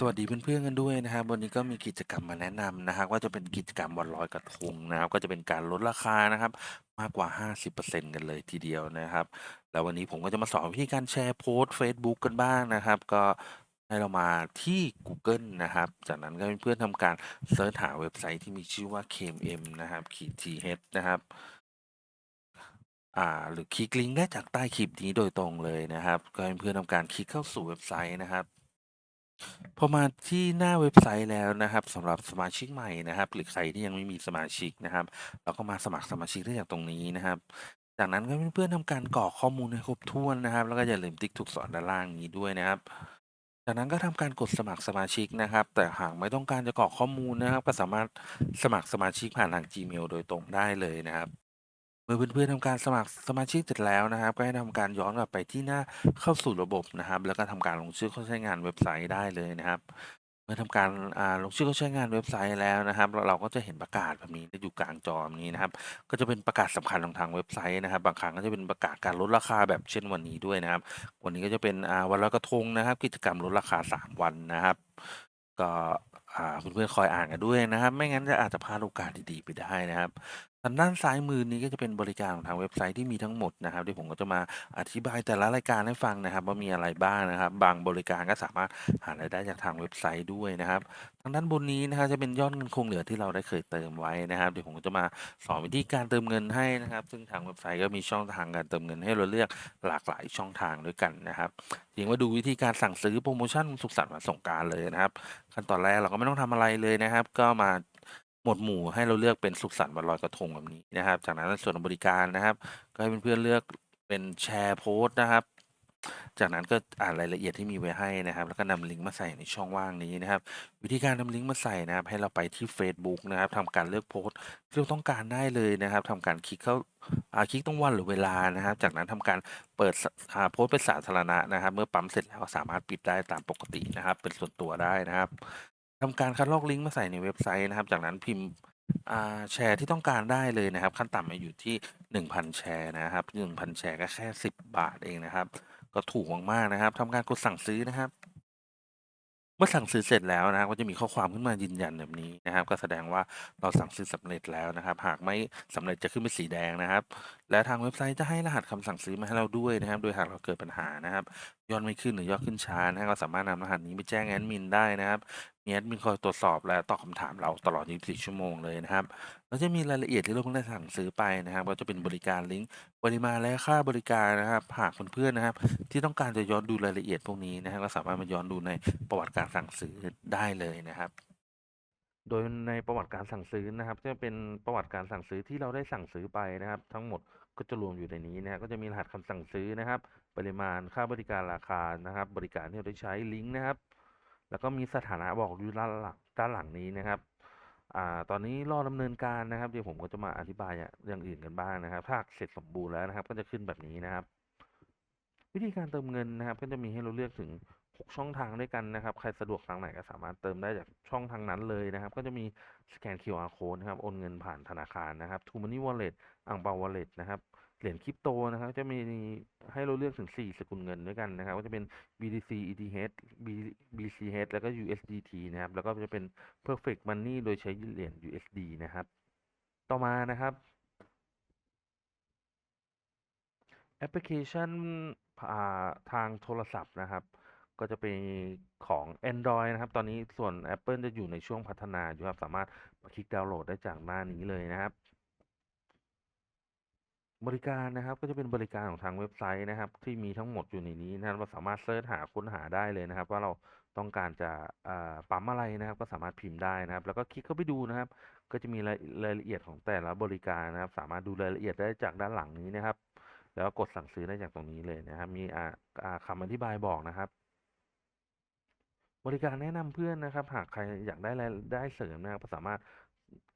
สวัสดีเพื่อนๆกันด้วยนะครับ วันนี้ก็มีกิจกรรมมาแนะนำนะครับว่าจะเป็นกิจกรรมวันลอยกระทงนะครับ ก็จะเป็นการลดราคานะครับ มากกว่า 50%กันเลยทีเดียวนะครับ แล้ววันนี้ผมก็จะมาสอนวิธีการแชร์โพสต์ Facebook กันบ้างนะครับ ก็ให้เรามาที่ Google นะครับ จากนั้นก็เพื่อนๆทำการเสิร์ชหาเว็บไซต์ที่มีชื่อว่า KMM นะครับขีด th นะครับอ่าหรือคลิกลิงก์ได้จากใต้คลิปนี้โดยตรงเลยนะครับ ก็ให้เพื่อนๆทำการคลิกเข้าสู่เว็บไซต์นะครับ พอมาที่หน้าเว็บไซต์แล้วนะครับสำหรับสมาชิกใหม่นะครับ หรือใครที่ยังไม่มีสมาชิกนะครับ เราก็มาสมัครสมาชิกได้จากตรงนี้นะครับ จากนั้นก็เพื่อนๆทำการกรอกข้อมูลให้ครบถ้วนนะครับ แล้วก็อย่าลืมติ๊กถูกสอนด้านล่างนี้ด้วยนะครับ จากนั้นก็ทำการกดสมัครสมาชิกนะครับ แต่หากไม่ต้องการจะกรอกข้อมูลนะครับ ก็สามารถสมัครสมาชิกผ่านทาง Gmail โดยตรงได้เลยนะครับ เมื่อเพื่อนๆทำการสมัครสมาชิกเสร็จแล้วนะครับ ก็ให้ทำการย้อนกลับไปที่หน้าเข้าสู่ระบบนะครับ แล้วก็ทำการลงชื่อเข้าใช้งานเว็บไซต์ได้เลยนะครับ เมื่อทำการอ่าลงชื่อเข้าใช้งานเว็บไซต์แล้วนะครับเราเราก็จะเห็นประกาศแบบนี้อยู่กลางจอแบบนี้นะครับ ก็จะเป็นประกาศสำคัญของทางเว็บไซต์นะครับ บางครั้งก็จะเป็นประกาศการลดราคาแบบเช่นวันนี้ด้วยนะครับ วันนี้ก็จะเป็นอ่าวันลอยกระทงนะครับ กิจกรรมลดราคา 3 วันนะครับ ก็อ่าเพื่อนๆคอยอ่านกันด้วยนะครับ ไม่งั้นจะอาจจะพลาดโอกาสดีๆไปได้นะครับ ทางด้านซ้ายมือนี้ก็จะเป็นบริการของทางเว็บไซต์ที่มีทั้งหมดนะครับที่ผมก็จะมาอธิบายแต่ละรายการให้ฟังนะครับ ว่ามีอะไรบ้างนะครับ บางบริการก็สามารถหารายได้จากทางเว็บไซต์ด้วยนะครับ ทางด้านบนนี้นะครับจะเป็นยอดเงินคงเหลือที่เราได้เคยเติมไว้นะครับเดี๋ยวผมก็จะมาสอนวิธีการเติมเงินให้นะครับ ซึ่งทางเว็บไซต์ก็มีช่องทางการเติมเงินให้เราเลือกหลากหลายช่องทางด้วยกันนะครับเพียงว่าดูวิธีการสั่งซื้อโปรโมชั่นสุขสันต์วันสงกานต์เลยนะครับ ขั้นตอนแรกเราก็ไม่ต้องทำอะไรเลยนะครับ ก็มา มวดหมู่ให้เราเลือกเป็นสุขสันต์วันลอยกระทงแบบนี้นะครับ จากนั้นส่วนบริการนะครับ ก็ให้เพื่อนๆเลือกเป็นแชร์โพสต์นะครับ จากนั้นก็อ่านรายละเอียดที่มีไว้ให้นะครับ แล้วก็นำลิงก์มาใส่ในช่องว่างนี้นะครับ วิธีการนำลิงก์มาใส่นะครับ ให้เราไปที่ Facebook นะครับทำการเลือกโพสต์ที่เราต้องการได้เลยนะครับทำการคลิกเข้าอ่าคลิกตรงวันหรือเวลานะครับ จากนั้นทำการเปิดอ่าโพสต์เป็นสาธารณะนะครับ เมื่อปั๊มเสร็จแล้วสามารถปิดได้ตามปกตินะครับ เป็นส่วนตัวได้นะครับ ทำการคัดลอกลิงก์มาใส่ในเว็บไซต์นะครับ จากนั้นพิมพ์อ่าแชร์ที่ต้องการได้เลยนะครับ ขั้นต่ำมาอยู่ที่ 1,000 แชร์นะครับ 1,000 แชร์ก็แค่ 10 บาทเองนะครับ ก็ถูกมากๆนะครับทำการกดสั่งซื้อนะครับ เมื่อสั่งซื้อเสร็จแล้วนะครับ ก็จะมีข้อความขึ้นมายืนยันแบบนี้นะครับ ก็แสดงว่าเราสั่งซื้อสำเร็จแล้วนะครับ หากไม่สำเร็จจะขึ้นเป็นสีแดงนะครับ และทางเว็บไซต์จะให้รหัสคำสั่งซื้อมาให้เราด้วยนะครับ โดยหากเราเกิดปัญหานะครับ ยอดไม่ขึ้นหรือยอดขึ้นช้านะครับเราสามารถนำรหัสนี้ไปแจ้งแอดมินได้นะครับ มีแอดมินคอยตรวจสอบและตอบคำถามเราตลอด 24 ชั่วโมงเลยนะครับแล้วจะมีรายละเอียดที่เราเพิ่งได้สั่งซื้อไปนะครับ ก็จะเป็นบริการลิงก์ปริมาณและค่าบริการนะครับหากเพื่อนๆนะครับ ที่ต้องการจะย้อนดูรายละเอียดพวกนี้นะครับก็สามารถมาย้อนดูในประวัติการสั่งซื้อได้เลยนะครับโดยในประวัติการสั่งซื้อนะครับ จะเป็นประวัติการสั่งซื้อที่เราได้สั่งซื้อไปนะครับ ทั้งหมดก็จะรวมอยู่ในนี้นะครับก็จะมีรหัสคำสั่งซื้อนะครับ ปริมาณค่าบริการราคานะครับ บริการที่เราได้ใช้ลิงก์นะครับ แล้วก็มีสถานะบอกอยู่ด้านหลังด้านหลังนี้นะครับอ่าตอนนี้รอดำเนินการนะครับเดี๋ยวผมก็จะมาอธิบายอย่างอื่นกันบ้างนะครับ ถ้าเสร็จสมบูรณ์แล้วนะครับ ก็จะขึ้นแบบนี้นะครับ วิธีการเติมเงินนะครับ ก็จะมีให้เราเลือกถึง 6 ช่องทางด้วยกันนะครับ ใครสะดวกทางไหนก็สามารถเติมได้จากช่องทางนั้นเลยนะครับ ก็จะมีสแกน QR code นะครับโอนเงินผ่านธนาคารนะครับ True Money Wallet อ่างเปา Wallet นะครับ เหรียญคริปโตนะครับจะมีให้เราเลือกถึง 4 สกุลเงินด้วยกันนะครับ ก็จะเป็น BTC ETH B- BCH แล้วก็ USDT นะครับ แล้วก็จะเป็น Perfect Money โดยใช้เหรียญ USD นะครับ ต่อมานะครับแอปพลิเคชันทางโทรศัพท์นะครับ ก็จะเป็นของ Android นะครับ ตอนนี้ส่วน Apple จะอยู่ในช่วงพัฒนาอยู่ครับ สามารถคลิกดาวน์โหลดได้จากหน้านี้เลยนะครับ บริการนะครับก็จะเป็นบริการของทางเว็บไซต์นะครับ ที่มีทั้งหมดอยู่ในนี้นะครับเราสามารถเสิร์ชหาค้นหาได้เลยนะครับ ว่าเราต้องการจะปั๊มอะไรนะครับ ก็สามารถพิมพ์ได้นะครับ แล้วก็คลิกเข้าไปดูนะครับ ก็จะมีรายละเอียดของแต่ละบริการนะครับ สามารถดูรายละเอียดได้จากด้านหลังนี้นะครับ แล้วก็กดสั่งซื้อได้จากตรงนี้เลยนะครับ มีอ่าอ่าคำอธิบายบอกนะครับบริการแนะนำเพื่อนนะครับ หากใครอยากได้รายได้เสริมนะครับก็สามารถ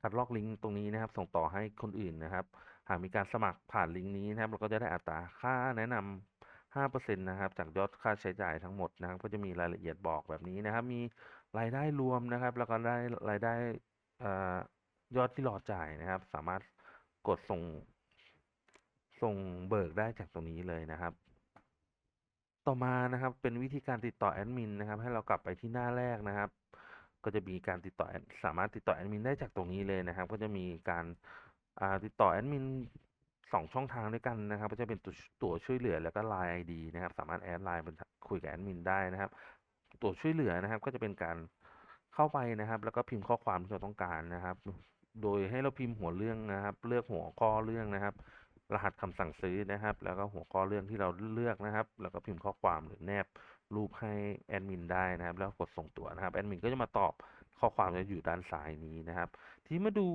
คัดลอกลิงก์ตรงนี้นะครับ ส่งต่อให้คนอื่นนะครับากมีการสมัครผ่านลิงก์นี้นะครับ เราก็จะได้อัตราค่าแนะนำ5%นะครับ จากยอดค่าใช้จ่ายทั้งหมดนะครับ ก็จะมีรายละเอียดบอกแบบนี้นะครับ มีรายได้รวมนะครับ แล้วก็ได้รายได้อยอดที่รอจ่ายนะครับ สามารถกดส่ง ส่งเบิกได้จากตรงนี้เลยนะครับ ต่อมานะครับเป็นวิธีการติดต่อแอดมินนะครับ ให้เรากลับไปที่หน้าแรกนะครับ ก็จะมีการติดต่อสามารถติดต่อแอดมินได้จากตรงนี้เลยนะครับ ก็จะมีการ ติดต่อแอดมินสองช่องทางด้วยกันนะครับก็จะเป็นตัวตัวช่วยเหลือแล้วก็ Line ID นะครับ สามารถแอดไลน์เป็นคุยกับแอดมินได้นะครับ ตัวช่วยเหลือนะครับ ก็จะเป็นการเข้าไปนะครับ แล้วก็พิมพ์ข้อความที่เราต้องการนะครับ โดยให้เราพิมพ์หัวเรื่องนะครับ เลือกหัวข้อเรื่องนะครับ รหัสคำสั่งซื้อนะครับ แล้วก็หัวข้อเรื่องที่เราเลือกนะครับ แล้วก็พิมพ์ข้อความหรือแนบรูปให้แอดมินได้นะครับ แล้วกดส่งตัวนะครับ แอดมินก็จะมาตอบ ข้อความจะอยู่ด้านซ้ายนี้นะครับ ทีมาดู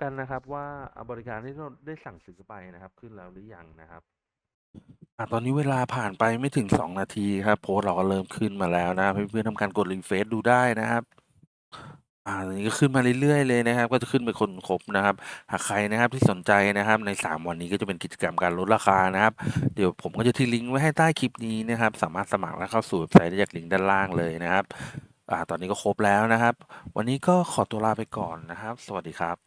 กันนะครับว่าบริการที่เราได้สั่งซื้อไปนะครับ ขึ้นแล้วหรือยังนะครับอะตอนนี้เวลาผ่านไปไม่ถึงสองนาทีครับ โพสต์เราก็เริ่มขึ้นมาแล้วนะครับเพื่อนๆทำการกดรีเฟซดูได้นะครับอ่าตอนนี้ก็ขึ้นมาเรื่อยๆเลยนะครับ ก็จะขึ้นเป็นคนครบนะครับ หากใครนะครับที่สนใจนะครับ ใน 3 วันนี้ก็จะเป็นกิจกรรมการลดราคานะครับ เดี๋ยวผมก็จะทิ้งลิงก์ไว้ให้ใต้คลิปนี้นะครับ สามารถสมัครและเข้าสู่เว็บไซต์ได้จากลิงก์ด้านล่างเลยนะครับ อ่าตอนนี้ก็ครบแล้วนะครับ วันนี้ก็ขอตัวลาไปก่อนนะครับ สวัสดีครับ